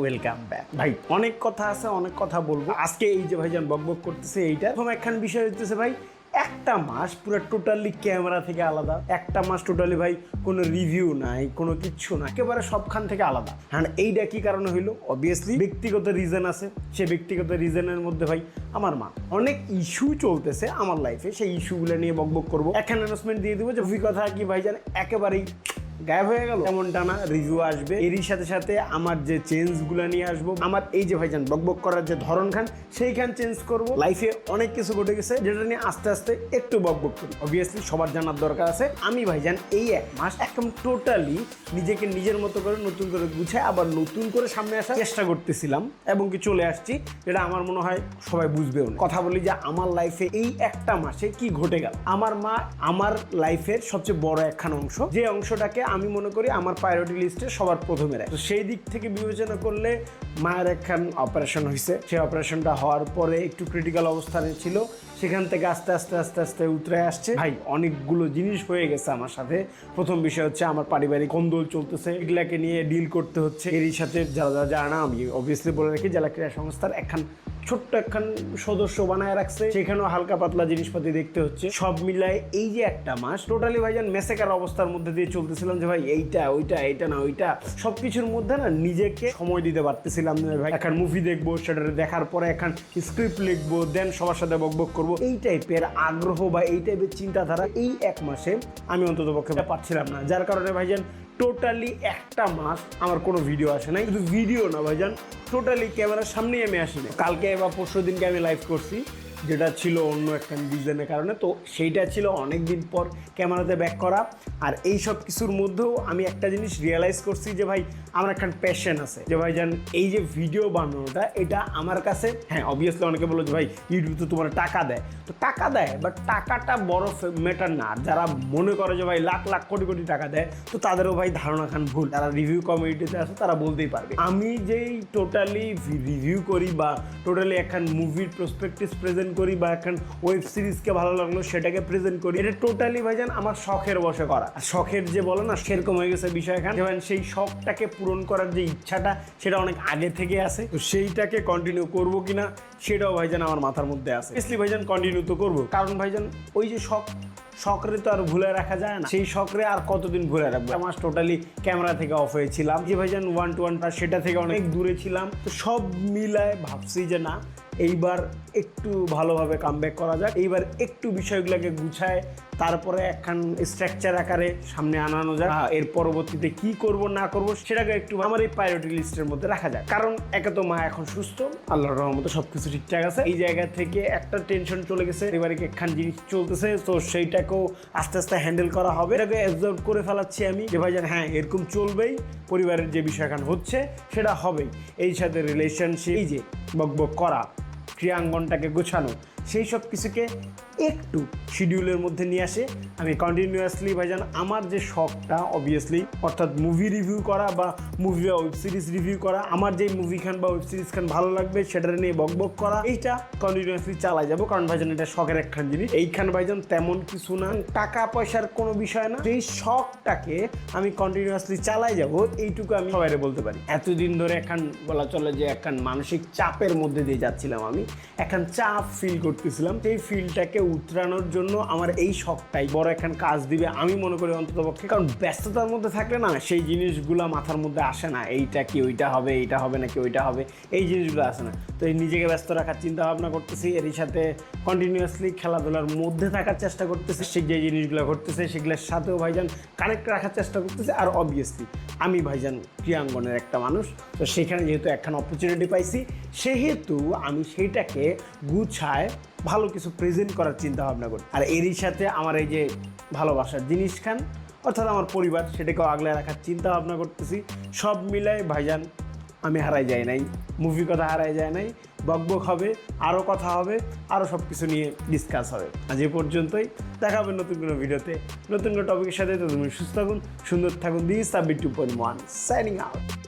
Welcome back ভাই, অনেক কথা আছে, অনেক কথা বলব। আজকে এই যে ভাইজান বকবক করতেছে এইটা, প্রথম একখান বিষয় হইতেছে ভাই, একটা মাস পুরো টোটালি ক্যামেরা থেকে আলাদা। একটা মাস টোটালি ভাই, কোনো রিভিউ নাই, কোনো কিচ্ছু না, একেবারে সবখান থেকে আলাদা। হ্যাঁ এইটা কি কারণে হইল? অবভিয়াসলি ব্যক্তিগত রিজন আছে। সে ব্যক্তিগত রিজনের মধ্যে ভাই, আমার মা। অনেক ইস্যু চলতেছে আমার লাইফে সেই ইস্যুগুলো নিয়ে বকবক করব। একখান অ্যানাউন্সমেন্ট দিয়ে দিব যে অভিজ্ঞতা কি ভাইজান? একেবারেই গায়েব হয়ে গেল। এমনটা না রিভিউ আসবে। এরই সাথে সাথে আমার যে চেঞ্জগুলো নিয়ে আসব, আমার এই যে ভাইজান বকবক করার যে ধরন খান সেইখান চেঞ্জ করব। লাইফে অনেক কিছু ঘটে গেছে, যেটা নিয়ে আস্তে আস্তে একটু বকবক করি। অবভিয়াসলি সবার জানার দরকার আছে। আমি ভাইজান এই এক মাস একদম টোটালি নিজেকে নিজের মতো করে নতুন করে গুছায় আবার নতুন করে সামনে আসার চেষ্টা করতেছিলাম এবং কি চলে আসছি, যেটা আমার মনে হয় সবাই বুঝবেও না। কথা বলি যে আমার লাইফে এই একটা মাসে কি ঘটে গেল? আমার মা আমার লাইফের সবচেয়ে বড় একখান অংশ। যে অংশটাকে আমি মনে করি আমার প্রায়োরিটি লিস্টে সবার প্রথমে রাখে। তো সেই দিক থেকে বিবেচনা করলে মায়ের একখান অপারেশন হয়েছে সেই অপারেশনটা হওয়ার পরে একটু ক্রিটিক্যাল অবস্থানে ছিল। সেখান থেকে আস্তে আস্তে আস্তে আস্তে উতরে আসছে। ভাই, অনেকগুলো জিনিস হয়ে গেছে আমার সাথে। প্রথম বিষয় হচ্ছে আমার পারিবারিক কন্দল চলতেছে। এগুলাকে নিয়ে ডিল করতে হচ্ছে। এরই সাথে যারা যারা জানা আমি অবভিয়াসলি বলে রাখি, জেলা ক্রীড়া সংস্থার একখান ছোট্ট একখান সদস্য বানায় রাখছে, সেখানেও হালকা পাতলা জিনিসপাতি দেখতে হচ্ছে। সব মিলায় এই যে একটা মাস টোটালি ভাইজান মেসেকার অবস্থার মধ্যে দিয়ে চলতেছিলাম যে ভাই, এইটা, ওইটা, এইটা না, ওইটা। সব কিছুর মধ্যে না নিজেকে সময় দিতে পারতেছিলাম না ভাই এখন মুভি দেখব সেটা দেখার পরে এখন স্ক্রিপ্ট লিখব দেন সবার সাথে বকবক করব। এই টাইপের আগ্রহ বা এই টাইপের চিন্তাধারা এই এক মাসে আমি অন্তত পক্ষে পাচ্ছিলাম না। যার কারণে ভাইজান টোটালি একটা মাস আমার কোনো ভিডিও আসে নাই। শুধু ভিডিও না ভাইজান টোটালি ক্যামেরার সামনেই আমি আসি কালকে বা পরশু দিনকে আমি লাইভ করছি। যেটা ছিল অন্য একটা রিজনের কারণে, তো সেইটা ছিল অনেক দিন পর ক্যামেরাতে ব্যাক করা। আর এই সব কিছুর মধ্যেও আমি একটা জিনিস রিয়েলাইজ করছি যে, ভাই, আমার একটা প্যাশন আছে। যে, ভাই, জান, এই যে ভিডিও বানানোটা, এটা আমার কাছে হ্যাঁ অবভিয়াসলি অনেকে বলো যে, ভাই ইউটিউব তো তোমার টাকা দেয়। তো টাকা দেয় বাট টাকাটা বড় ম্যাটার না। যারা মনে করে যে, ভাই, লাখ লাখ, কোটি কোটি টাকা দেয়, তো তাদেরও, ভাই, ধারণা খান ভুল। যারা রিভিউ কমিউনিটিতে আছে, তারা বলতেই পারবে। আমি যেই টোটালি রিভিউ করি বা টোটালি একখান মুভির প্রসপেক্টিভ প্রেজেন্ট করি বা একখান ওয়েব সিরিজকে ভালো লাগল, সেটাকে প্রেজেন্ট করি। এটা টোটালি ভাইজান আমার শখের বসে করা। শখের যে বলো না, সেরকম হয়ে গেছে বিষয় এখানে। যেমন সেই শখটাকে পূরণ করার যে ইচ্ছাটা, সেটা অনেক আগে থেকে আছে। তো সেইটাকে কন্টিনিউ করব কি না সেটাও ভাইজান আমার মাথার মধ্যে আছে। ভাইজান কন্টিনিউ তো করব। কারণ ভাইজান, ওই যে শখ শখরে তো আর ভুলে রাখা যায় না। সেই শখরে আর কতদিন ভুলে রাখব? আমার টোটালি ক্যামেরা থেকে অফ হয়েছিলাম। যে ভাইজান ওয়ান টু ওয়ানটা সেটা থেকে অনেক দূরে ছিলাম। তো সব মিলায় ভাবছি যে না এইবার একটু ভালোভাবে কামব্যাক করা যাক। এইবার একটু বিষয়গুলোকে গুছায় তারপরে একখান স্ট্রাকচার আকারে সামনে আনানো যাক। এর পরবর্তীতে কি করব না করব সেটাকে একটু আমার এই প্রায়োরিটি লিস্টের মধ্যে রাখা যায় কারণ একে তো মা এখন সুস্থ। আল্লাহর রহমতে সব কিছু ঠিকঠাক আছে। এই জায়গা থেকে একটা টেনশন চলে গেছে। পারিবারিক একখান জিনিস চলতেছে তো সেইটাকেও আস্তে আস্তে হ্যান্ডেল করা হবে। এটাকে অ্যাবজর্ভ করে ফেলাচ্ছি আমি যে ভাইজান হ্যাঁ এরকম চলবেই, পরিবারের যে বিষয় এখন হচ্ছে, সেটা হবেই। এই সাথে রিলেশনশিপ এই যে বকবক করা, ক্রিয়াঙ্গনটাকে গোছানো, সেই সব কিছুকে একটু শিডিউলের মধ্যে নিয়ে আসে। আমি কন্টিনিউয়াসলি ভাইজান, আমার যে শখটা অবভিয়াসলি অর্থাৎ মুভি রিভিউ করা বা মুভি বা ওয়েব সিরিজ রিভিউ করা, আমার যেই মুভি খান বা ওয়েব সিরিজ খান ভালো লাগবে সেটা নিয়ে বকবক করা, এইটা কন্টিনিউয়াসলি চালাই যাব। কারণ ভাইজান, এটা শখের একখান জিনিস। এইখান ভাইজান তেমন কিছু না, টাকা পয়সার কোনো বিষয় না। সেই শখটাকে আমি কন্টিনিউয়াসলি চালাই যাব, এইটুকু আমি সবাই বলতে পারি। এতদিন ধরে একখান বলা চলে যে একখান মানসিক চাপের মধ্যে দিয়ে যাচ্ছিলাম আমি। একখান চাপ ফিল করতেছিলাম। সেই ফিলটাকে উতরানোর জন্য আমার এই শখটাই। বড় একখান কাজ দিবে আমি মনে করি অন্তত পক্ষে কারণ ব্যস্ততার মধ্যে থাকলে না, সেই জিনিসগুলো মাথার মধ্যে আসে না। এইটা কি, ওইটা হবে, এইটা হবে নাকি ওইটা হবে, এই জিনিসগুলো আসে না। তো এই নিজেকে ব্যস্ত রাখার চিন্তা ভাবনা করতেছি, এরই সাথে কন্টিনিউয়াসলি খেলাধুলার মধ্যে থাকার চেষ্টা করতেছি সে যে জিনিসগুলো ঘটতেছে সেগুলোর সাথেও ভাইজান কানেক্ট রাখার চেষ্টা করতেছে। আর অবভিয়াসলি আমি ভাইজান ক্রিয়াঙ্গনের একটা মানুষ, তো সেখানে যেহেতু একখান অপরচুনিটি পাইছি, সেহেতু আমি সেইটাকে গুছায় ভালো কিছু প্রেজেন্ট করার চিন্তা ভাবনা করি। আর এরই সাথে আমার এই যে ভালোবাসার জিনিস খান, অর্থাৎ আমার পরিবার, সেটাকেও আগলে রাখার চিন্তা ভাবনা করতেছি। সব মিলায়, ভাইজান, আমি হারাই যাই নাই মুভি কথা হারাই যায় নাই, বকবক হবে আরও কথা হবে আরও সব কিছু নিয়ে ডিসকাস হবে। আজ এ পর্যন্তই, দেখা হবে নতুন কোনো ভিডিওতে। নতুন কোনো টপিকের সাথে তো তুমি সুস্থ থাকুন, সুন্দর থাকুন this submit to point one signing out